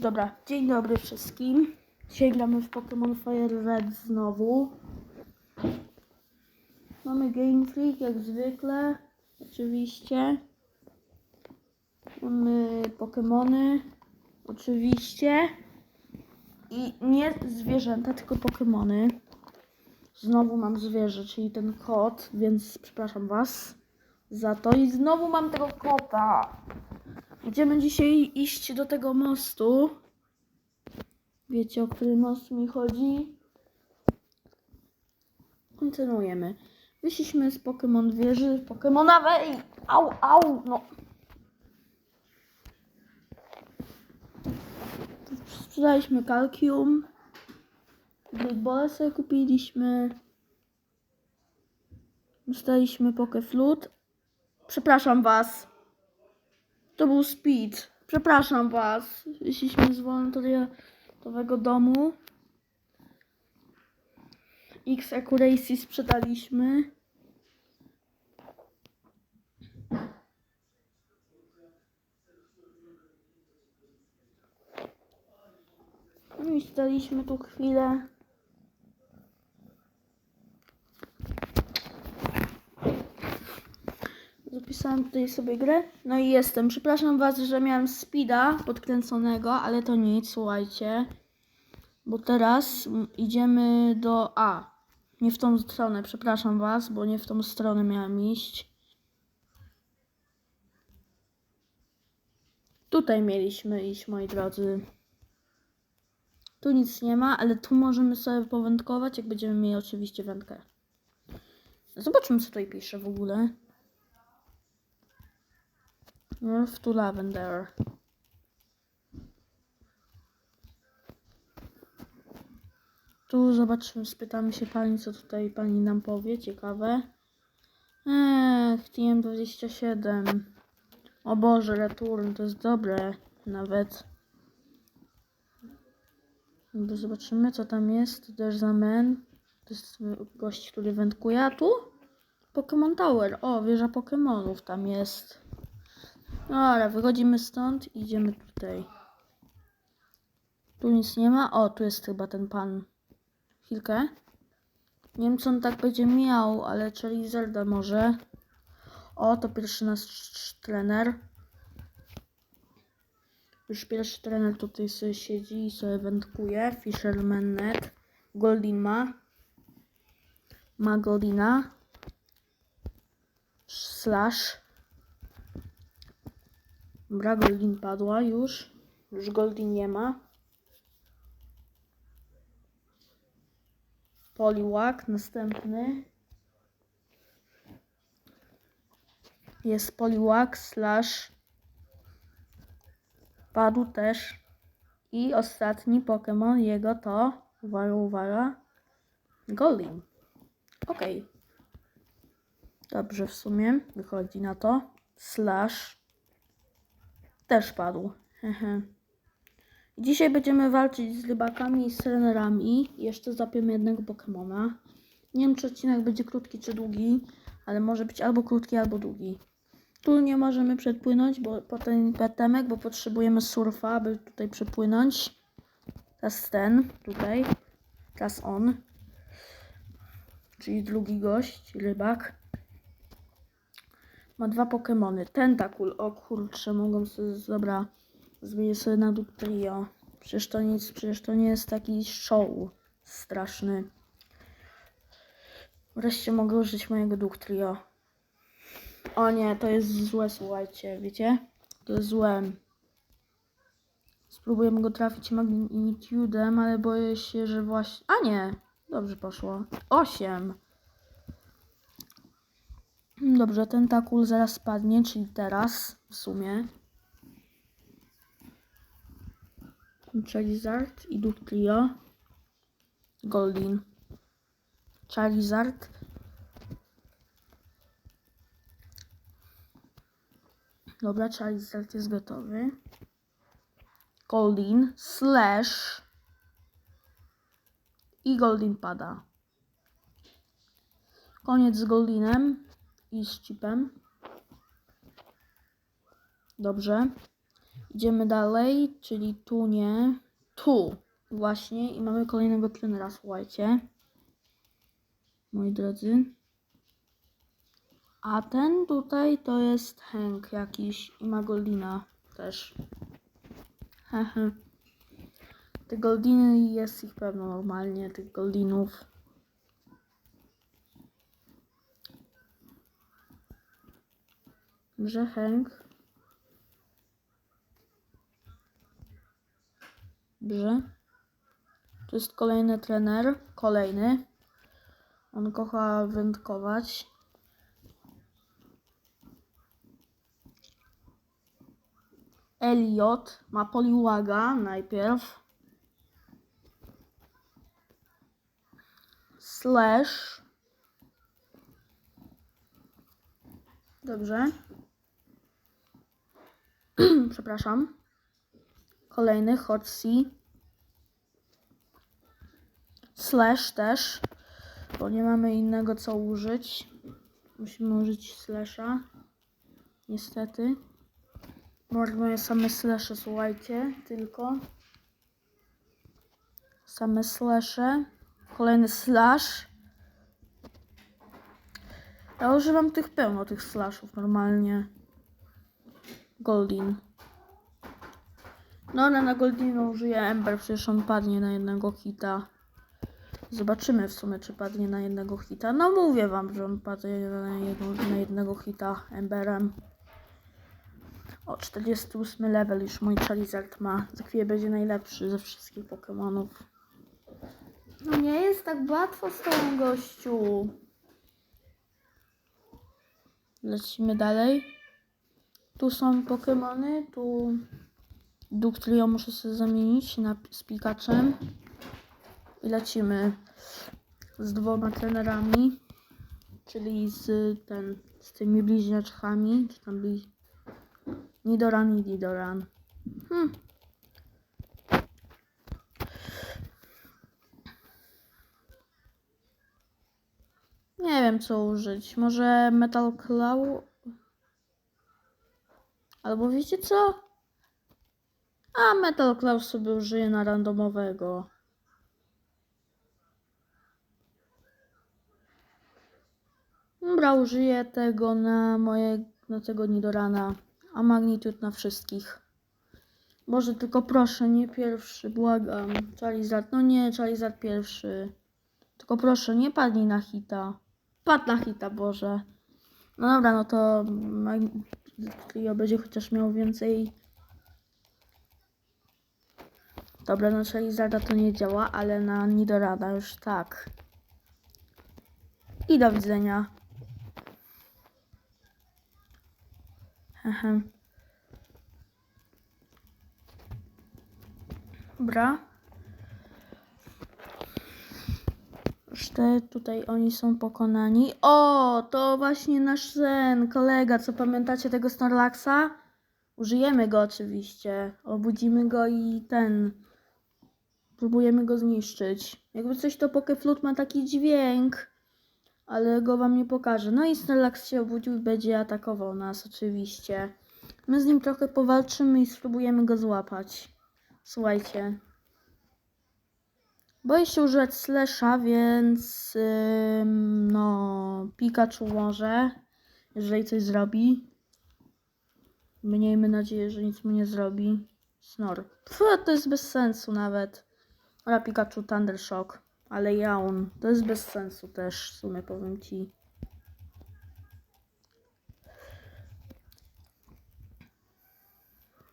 Dobra, dzień dobry wszystkim. Dzisiaj gramy w Pokémon Fire Red znowu. Mamy Game Freak jak zwykle, oczywiście. Mamy Pokémony, oczywiście. I nie zwierzęta, tylko Pokémony. Znowu mam zwierzę, czyli ten kot, więc przepraszam was za to. I znowu mam tego kota. Będziemy dzisiaj iść do tego mostu. Wiecie, o który most mi chodzi? Kontynuujemy. Wyszliśmy z Pokémon wieży Pokémonowej. Au, au, no. Sprzedaliśmy Kalkium. Ball sobie kupiliśmy. Dostaliśmy Pokeflut. Przepraszam was. To był Speed. Przepraszam was. Wyszliśmy z wolontariatowego domu. X Accuracy sprzedaliśmy. No i staliśmy tu chwilę. Zapisałem tutaj sobie grę. No i jestem. Przepraszam Was, że miałem speeda podkręconego, ale to nic, słuchajcie. Bo teraz idziemy do A. Nie w tą stronę, przepraszam Was, bo nie w tą stronę miałem iść. Tutaj mieliśmy iść, moi drodzy. Tu nic nie ma, ale tu możemy sobie powędkować, jak będziemy mieli oczywiście wędkę. Zobaczmy, co tutaj pisze w ogóle. North to Lavender. Tu zobaczymy, spytamy się pani, co tutaj pani nam powie. Ciekawe. Ech, TM27. O Boże, return, to jest dobre nawet. Dobra, Zobaczymy, co tam jest. There's a man. To jest gość, który wędkuje. A tu? Pokémon Tower. O, wieża Pokémonów tam jest. Dobra, wychodzimy stąd i idziemy tutaj. Tu nic nie ma. O, tu jest chyba ten pan. Chwilkę. Nie wiem, co on tak będzie miał, ale Charizarda może. O, to pierwszy nasz trener. Już pierwszy trener tutaj sobie siedzi i sobie wędkuje. Fisherman Net. Goldin ma. Ma Goldina. Slash. Dobra, Goldin padła już. Już Goldin nie ma. Poliwag, następny. Jest Poliwag slash padł też. I ostatni Pokémon jego to, uwaga, uwaga, Goldin. Okej. Dobrze w sumie, wychodzi na to. Slash też padł. Dzisiaj będziemy walczyć z rybakami i z. Jeszcze zapiemy jednego Pokemona. Nie wiem, czy odcinek będzie krótki czy długi, ale może być albo krótki, albo długi. Tu nie możemy przepłynąć, bo potem petemek, bo potrzebujemy surfa, aby tutaj przepłynąć. Teraz ten, tutaj. Teraz on. Czyli drugi gość, rybak. Ma dwa Pokemony. Tentakul, o kurczę, mogą sobie, dobra, zmienię sobie na Dugtrio. Przecież to nic, przecież to nie jest taki show straszny. Wreszcie mogę użyć mojego Dugtrio. O nie, to jest złe, słuchajcie, wiecie? To jest złe. Spróbujemy go trafić magnitudem, ale boję się, że właśnie... A nie, dobrze poszło. 8. Dobrze, tentakul zaraz spadnie, czyli teraz w sumie. Charizard i Dugtrio. Goldin. Charizard. Dobra, Charizard jest gotowy. Goldin slash i Goldin pada. Koniec z Goldinem i z chipem. Dobrze. Idziemy dalej, czyli tu nie. Tu właśnie i mamy kolejnego trenera, słuchajcie. Moi drodzy. A ten tutaj to jest Hank jakiś i ma Goldina też. Hehe. Te Goldiny jest ich pewno normalnie, tych Goldinów. Że Hank. Dobrze. Tu jest kolejny trener. Kolejny. On kocha wędkować. Elliot ma poliłaga najpierw. Slash. Dobrze. Przepraszam. Kolejny hot sea. Slash też, bo nie mamy innego co użyć. Musimy użyć slasha. Niestety. Mamy same slashe, słuchajcie, tylko. Same slashe. Kolejny slash. Ja używam tych pełno, tych slashów normalnie. Goldin. No ale na Goldinu użyję Ember, przecież on padnie na jednego hita. Zobaczymy w sumie, czy padnie na jednego hita. No mówię wam, że on padnie na, jedno, na jednego hita Emberem. O, 48 level już mój Charizard ma. Za chwilę będzie najlepszy ze wszystkich Pokémonów. No nie jest tak łatwo z tą gościu. Lecimy dalej. Tu są Pokémony, tu Duktrio muszę sobie zamienić na, z Pikaczem. I lecimy z dwoma trenerami, czyli z, ten, z tymi bliźniaczkami, czy tam bli... Nidoran i Didoran. Hm. Nie wiem co użyć. Może Metal Claw? Albo wiecie co? A Metal Claw sobie użyję na randomowego. Dobra, użyję tego na moje, na tego Nidorana, a Magnitude na wszystkich. Może tylko proszę, nie pierwszy, błagam. Charizard, no nie, Charizard pierwszy. Tylko proszę, nie padnij na hita. Padł na hita, Boże. No dobra, no to Clio będzie chociaż miał więcej. Dobra, na Charizarda to nie działa, ale na Nidorana już tak. I do widzenia. Aha. Dobra. Już te tutaj oni są pokonani. O, to właśnie nasz sen, kolega, co pamiętacie tego Snorlaxa? Użyjemy go oczywiście. Obudzimy go i ten. Próbujemy go zniszczyć. Jakby coś to Pokeflut ma taki dźwięk ale go wam nie pokażę. No i Snorlax się obudził i będzie atakował nas oczywiście. My z nim trochę powalczymy i spróbujemy go złapać. Słuchajcie. Boję się używać slasha, więc ym, no Pikachu może, jeżeli coś zrobi. Miejmy nadzieję, że nic mu nie zrobi. Snor. Pfu, to jest bez sensu nawet. Dobra, Pikachu Thunder Shock. Ale jaun, to jest bez sensu też, w sumie powiem ci.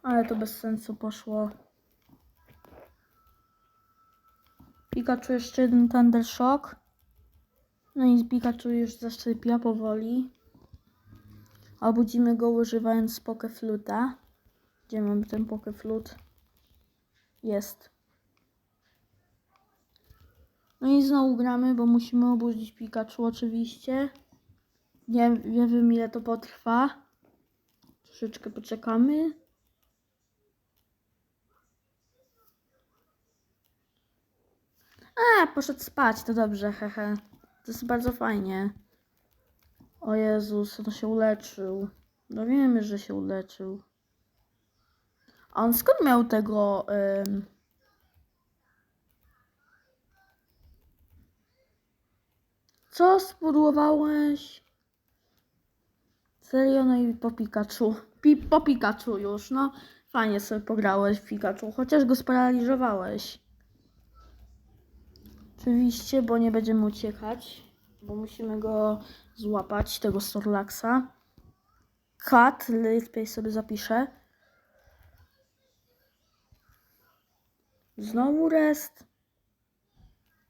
Ale to bez sensu poszło. Pikachu jeszcze jeden Thunder Shock. No i Pikachu już zaszczepia powoli. Obudzimy go używając Pokefluta. Gdzie mam ten Pokeflut? Jest. No i znowu gramy, bo musimy obudzić Pikachu oczywiście. Nie, nie wiem ile to potrwa. Troszeczkę poczekamy. A, poszedł spać, to dobrze, hehe. To jest bardzo fajnie. O Jezus, on się uleczył. No wiemy, że się uleczył. A on skąd miał tego... ym, Co spudłowałeś? Serio, no i po Pikachu. Pi po Pikachu już, no. Fajnie sobie pograłeś w Pikachu, chociaż go sparaliżowałeś. Oczywiście, bo nie będziemy uciekać, bo musimy go złapać, tego Storlaxa. Kat, lepiej sobie zapiszę. Znowu rest.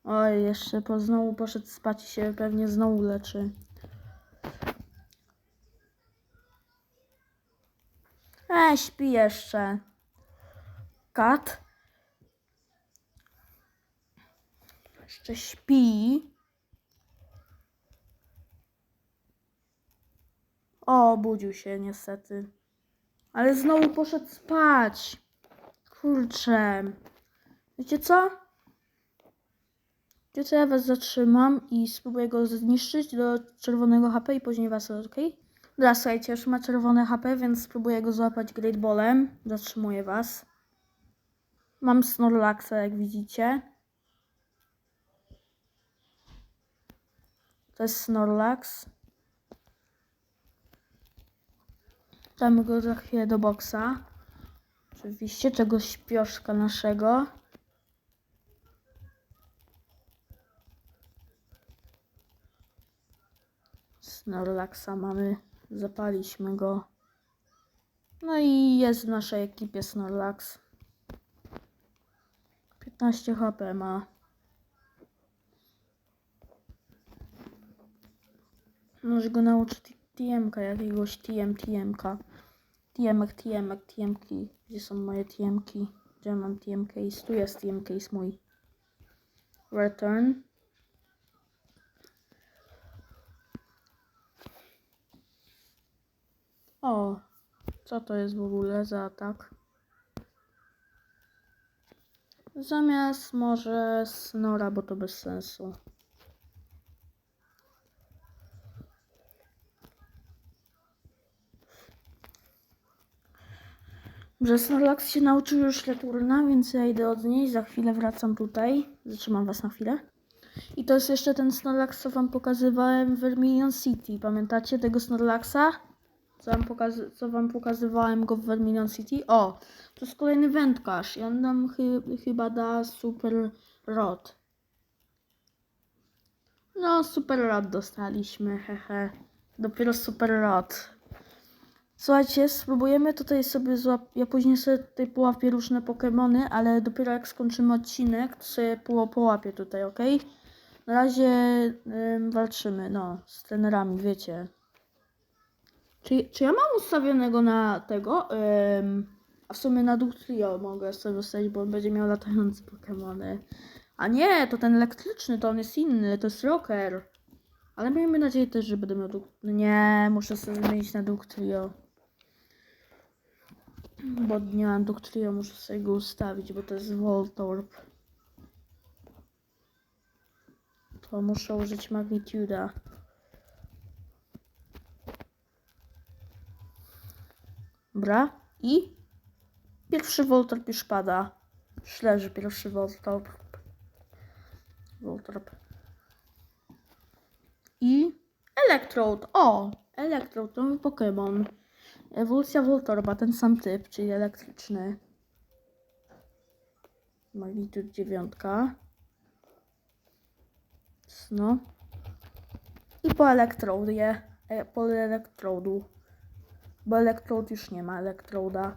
Oj, jeszcze po znowu poszedł spać i się pewnie znowu leczy. E, śpi jeszcze. Kat. Jeszcze śpi. O, obudził się niestety. Ale znowu poszedł spać. Kurczę. Wiecie co? Wiecie co, ja was zatrzymam i spróbuję go zniszczyć do czerwonego HP i później was, ok? Dobra, słuchajcie, już ma czerwone HP, więc spróbuję go złapać Great Ballem. Zatrzymuję was. Mam Snorlaxa, jak widzicie. To jest Snorlax. Damy go za chwilę do boksa. Oczywiście tego śpioszka naszego. Snorlaxa mamy. Zapaliśmy go. No i jest w naszej ekipie Snorlax. 15 HP ma. Może go nauczyć TM-ka, jakiegoś TM, TM-ka. TM-ek, TM-ek, TM-ki. Gdzie są moje TM-ki? Gdzie mam TM case? Tu jest TM case mój. Return. O, co to jest w ogóle za atak? Zamiast może Snora, bo to bez sensu. Że Snorlax się nauczył już Returna, więc ja idę odnieść. Za chwilę wracam tutaj. Zatrzymam was na chwilę. I to jest jeszcze ten Snorlax, co wam pokazywałem w Vermilion City. Pamiętacie tego Snorlaxa? Co wam, co wam pokazywałem go w Vermilion City? O, to jest kolejny wędkarz i on nam chy- chyba da Super Rod. No, Super Rod dostaliśmy, hehe. Dopiero Super Rod. Słuchajcie, spróbujemy tutaj sobie. Ja później sobie tutaj połapię różne Pokemony, ale dopiero jak skończymy odcinek, to sobie po, połapię tutaj, ok? Na razie ym, walczymy, no, z trenerami, wiecie. Czy, czy ja mam ustawionego na tego? Ym, a w sumie na Duch Trio mogę sobie ustawić, bo on będzie miał latające Pokemony. A nie, to ten elektryczny, to on jest inny, to jest Rocker. Ale miejmy nadzieję też, że będę miał Duch... Nie, muszę sobie zmienić na Duch Trio. Bo nie mam Duch Trio, muszę sobie go ustawić, bo to jest Voltorb. To muszę użyć Magnituda. Dobra. I pierwszy Voltorb już pada. Śleży pierwszy Voltorb. Voltorb. I Electrode. O! Electrode, nowy Pokémon. Ewolucja Voltorba, ten sam typ, czyli elektryczny. Magnitude dziewiątka. No. I po Electrodzie. E, po Electrodu. Bo Electrode już nie ma Electroda.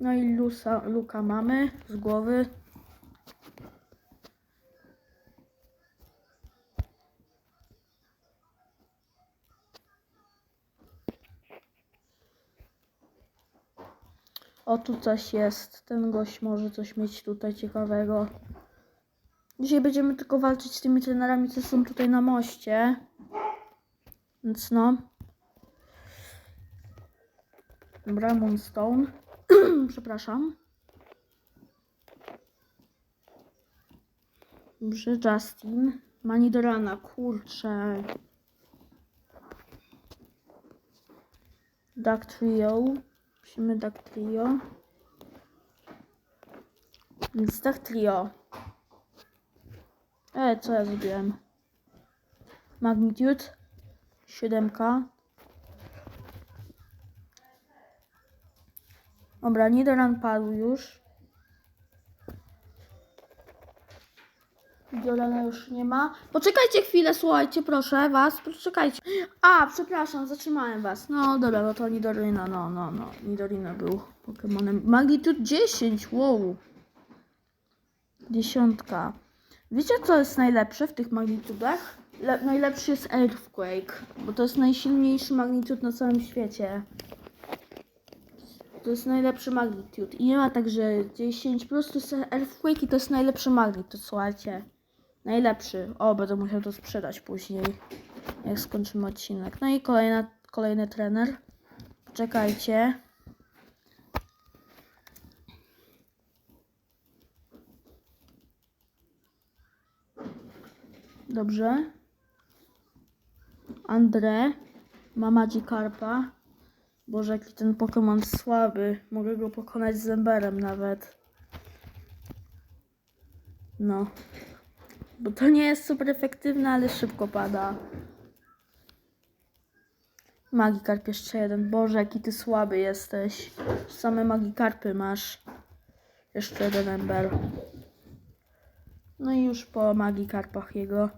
No i Lusa, Luka mamy z głowy. O, tu coś jest. Ten gość może coś mieć tutaj ciekawego. Dzisiaj będziemy tylko walczyć z tymi trenerami, co są tutaj na moście. Więc no. Dobra, Moonstone. Przepraszam. Dobrze, Justin. Manidorana, kurczę. Duck Trio. Musimy tak Dactrio. Więc tak trio. E, co ja zrobiłem? Magnitude. Siódemka. Dobra, Nidoran padł już. Niderana już nie ma. Poczekajcie chwilę, słuchajcie, proszę was, poczekajcie. A, przepraszam, zatrzymałem was. No dobra, no to Nidorina, no, no, no. Nidorina był Pokemonem. Magnitude 10, wow. Dziesiątka. Wiecie, co jest najlepsze w tych magnitudach? Le- najlepszy jest Earthquake, bo to jest najsilniejszy magnitud na całym świecie. To jest najlepszy magnitud. I nie ma tak, że 10 po prostu jest Earthquake i to jest najlepszy magnitud, słuchajcie. Najlepszy. O, będę musiał to sprzedać później, jak skończymy odcinek. No i kolejna, kolejny trener. Poczekajcie. Dobrze. Andre. Mama Dzikarpa. Boże, jaki ten Pokémon słaby. Mogę go pokonać z Emberem nawet. No. Bo to nie jest super efektywne, ale szybko pada. Magikarp jeszcze jeden. Boże, jaki ty słaby jesteś. Same Magikarpy masz. Jeszcze jeden Ember. No i już po Magikarpach jego.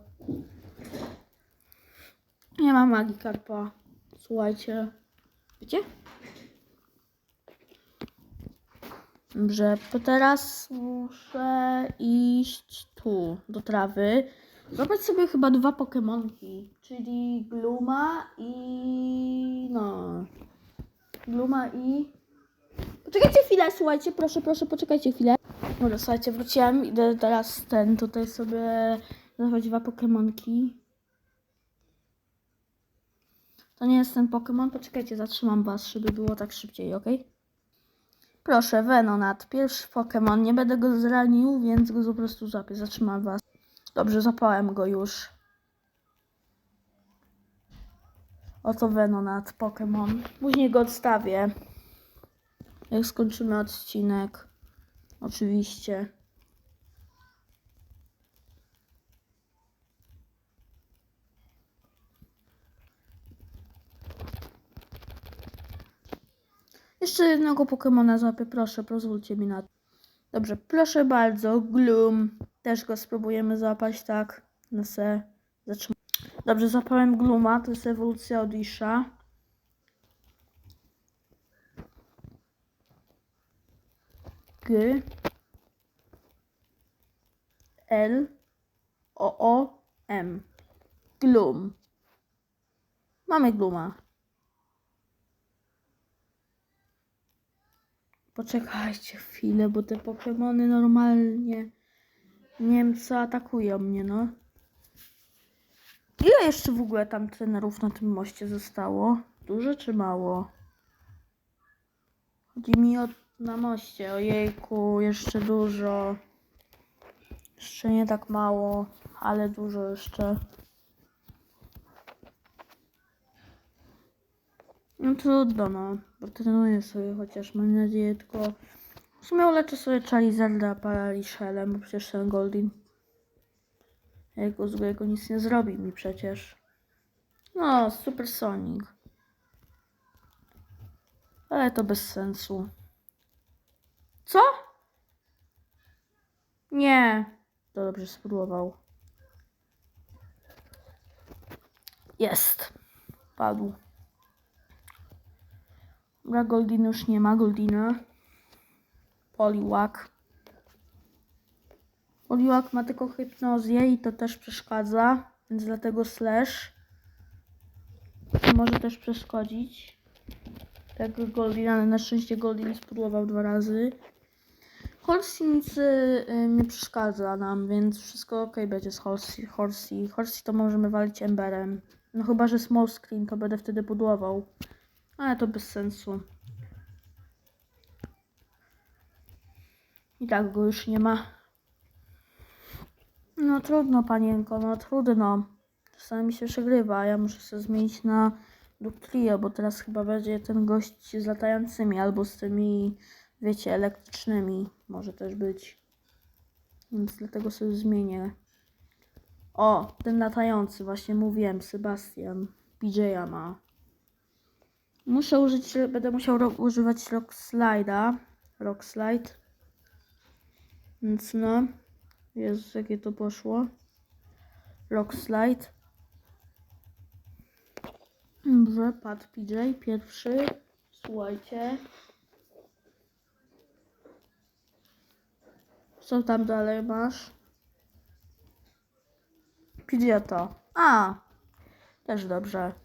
Nie ma Magikarpa. Słuchajcie. Wiecie? Dobrze, to teraz muszę iść tu, do trawy. Złapać sobie chyba dwa Pokemonki, czyli Gluma i... no... Gluma i... Poczekajcie chwilę, słuchajcie, proszę, proszę, poczekajcie chwilę. Dobra, słuchajcie, wróciłem, idę teraz ten, tutaj sobie złapać dwa Pokemonki. To nie jest ten Pokémon, poczekajcie, zatrzymam was, żeby było tak szybciej, ok? Proszę, Venonat, pierwszy Pokémon, nie będę go zranił, więc go po prostu złapię, zatrzymam was. Dobrze, zapałem go już. Oto Venonat, Pokémon. Później go odstawię. Jak skończymy odcinek. Oczywiście. Jeszcze jednego Pokemona złapię, proszę, pozwólcie mi na to. Dobrze, proszę bardzo, Gloom. Też go spróbujemy złapać, tak, na se. Zatrzymam. Dobrze, złapałem Glooma, to jest ewolucja od Isha. G. L. O. O. M. Gloom. Mamy Glooma. Poczekajcie chwilę, bo te Pokemony normalnie nie wiem co atakują mnie, no. Ile jeszcze w ogóle tam trenerów na tym moście zostało? Dużo czy mało? Chodzi mi o na moście. Ojejku, jeszcze dużo. Jeszcze nie tak mało, ale dużo jeszcze. No trudno, no. Bo trenuję sobie chociaż, mam nadzieję, tylko... W sumie uleczę sobie Charizarda Paralishelem, bo przecież ten Goldin... Jego złego nic nie zrobi mi przecież. No, Super Sonic. Ale to bez sensu. Co? Nie. To dobrze spróbował. Jest. Padł. Dobra, Goldin już nie ma. Goldina. Poliwag. Poliwag ma tylko hypnozję i to też przeszkadza, więc dlatego slash może też przeszkodzić. Tak Goldin, ale na szczęście Goldin spróbował dwa razy. Horsey y, nie przeszkadza nam, więc wszystko ok będzie z Horsey. Horsey. Horsey to możemy walić Emberem. No chyba, że small screen to będę wtedy pudłował. Ale to bez sensu. I tak go już nie ma. No trudno, panienko, no trudno. Czasami się przegrywa. Ja muszę sobie zmienić na Ductrio, bo teraz chyba będzie ten gość z latającymi albo z tymi, wiecie, elektrycznymi. Może też być. Więc dlatego sobie zmienię. O, ten latający, właśnie mówiłem, Sebastian. PJ'a ma. Muszę użyć, będę musiał używać Rock Slide'a. Rock Slide. Więc no. Jezus, jakie to poszło. Rock Slide. Dobrze, padł PJ, pierwszy. Słuchajcie. Co tam dalej masz? PJ to. A! Też dobrze.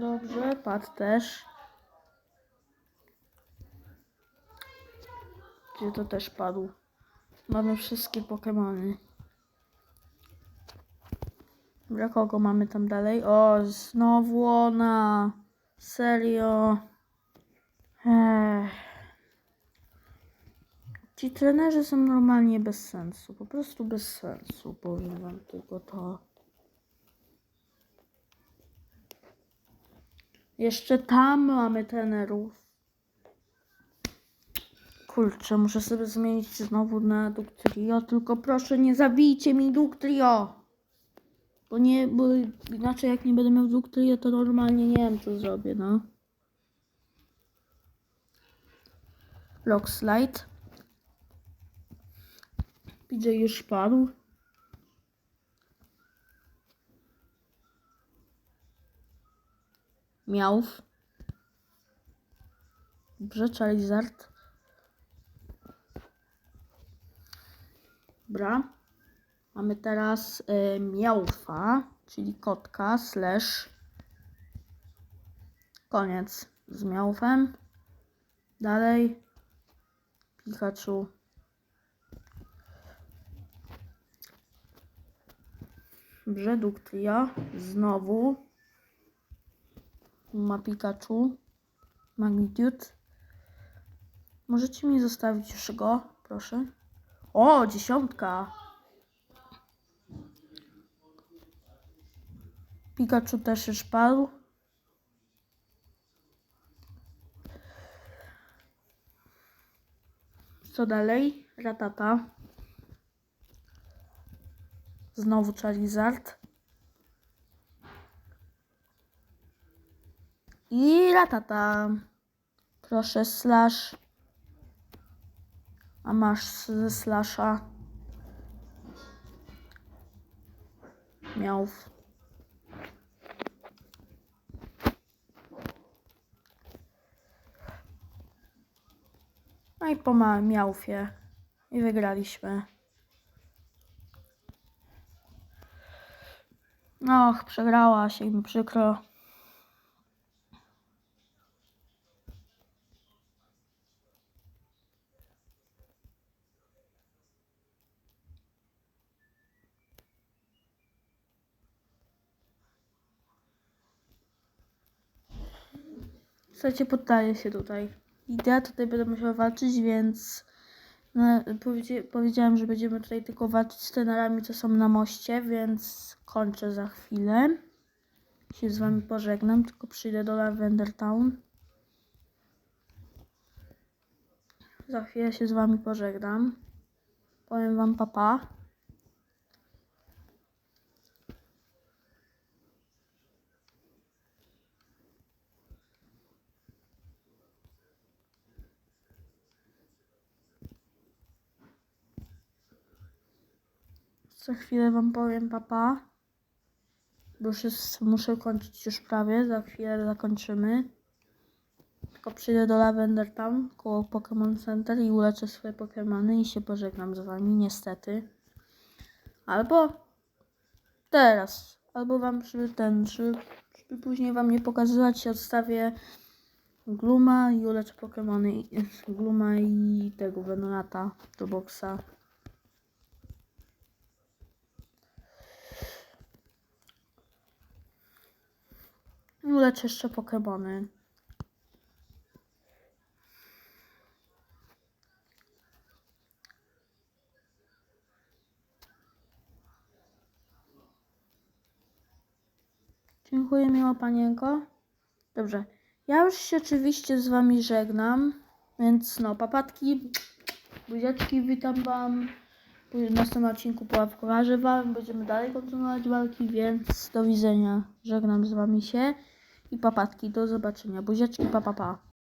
Dobrze, padł też. Gdzie to też padł? Mamy wszystkie Pokemony. Dobra, kogo mamy tam dalej? O, znowu ona. Serio. Ech. Ci trenerzy są normalnie bez sensu. Po prostu bez sensu. Powiem wam tylko to. Jeszcze tam mamy trenerów. Kurczę, muszę sobie zmienić znowu na Ductrio. Tylko proszę nie zabijcie mi Ductrio. Bo nie, bo inaczej jak nie będę miał Ductrio, to normalnie nie wiem co zrobię, no. Rock Slide. PJ już padł. Miałw. Dobrze, Charizard. Dobra. Mamy teraz y, Miałfa, czyli kotka, slash. Koniec z Miałfem. Dalej. Pikachu. Brzeduktia. Znowu. Ma Pikachu. Magnitude. Możecie mi zostawić już go, proszę. O, dziesiątka. Pikachu też już padł. Co dalej? Ratata. Znowu Charizard. I ratata. Proszę, slash. A masz slasha. Miałw. No i po miałfie. I wygraliśmy. Och, przegrałaś i mi przykro. Słuchajcie, poddaję się tutaj. I ja tutaj będę musiała walczyć, więc no, powiedzia- powiedziałem, że będziemy tutaj tylko walczyć z trenerami, co są na moście, więc kończę za chwilę. Się z wami pożegnam, tylko przyjdę do Lavender Town. Za chwilę się z wami pożegnam. Powiem wam papa. Pa. Za chwilę wam powiem papa. Bo już jest, muszę kończyć już prawie. Za chwilę zakończymy. Tylko przyjdę do Lavender Town koło Pokémon Center i uleczę swoje Pokémony i się pożegnam z wami, niestety. Albo teraz. Albo wam przy ten, żeby później wam nie pokazywać, odstawię Gluma i uleczę Pokémony. Gluma i tego Venonata do boxa. Uleczę jeszcze Pokemony. Dziękuję, miła panienko. Dobrze. Ja już się oczywiście z wami żegnam. Więc no, papatki, buziaczki, witam wam. W następnym odcinku połapkowarzy wam. Będziemy dalej kontynuować walki, więc do widzenia. Żegnam z wami się. I papatki, do zobaczenia. Buziaczki, pa pa pa.